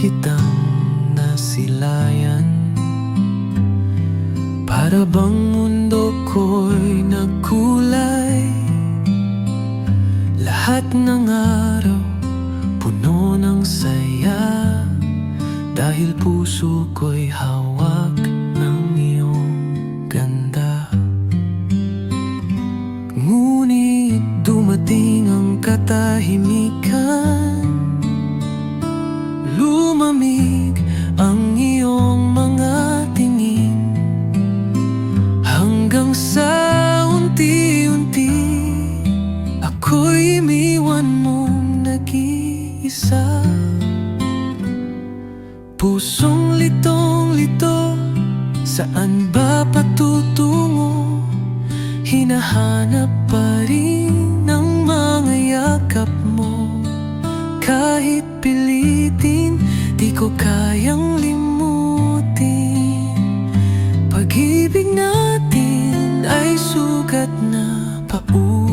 kitang nasilayan? Para bang mundo ko'y nagkulay Lahat ng araw puno ng saya. Dahil puso ko'y hawak ng iyong ganda. Ngunit dumating ang katahimikan Ako'y iniwan mong nag-iisa. Pusong litong-lito Saan ba patutungo? Hinahanap pa rin ng mga yakap mo. Kahit pilitin, di ko kayang limutin. Pag-ibig natin ay sugat na paulit-ulit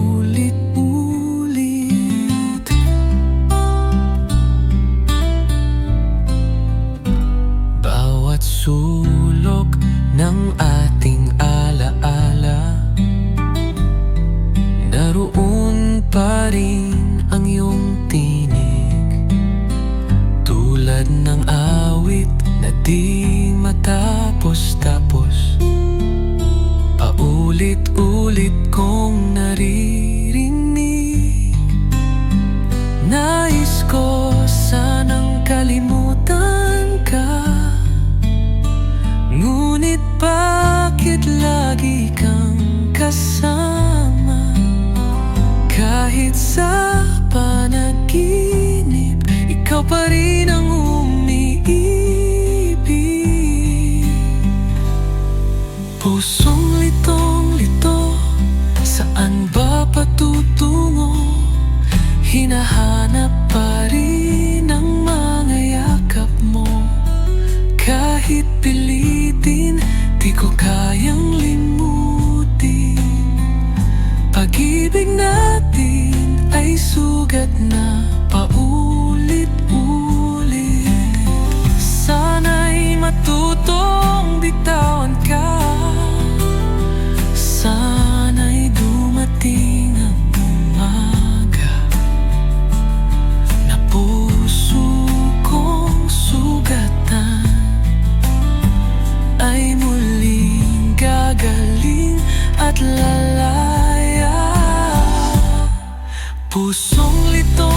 Tulad ng awit na di matapos-tapos Paulit-ulit kong naririnig. Nais ko sanang kalimutan ka Ngunit bakit lagi kang kasama? Kahit sa Pusong litong lito Saan ba patutungo? Hinahanap pa rin ang mga yakap mo. Kahit pilitin Di ko kayang limutin. Pag-ibig natin ay sugat at lalaya. Pusong litong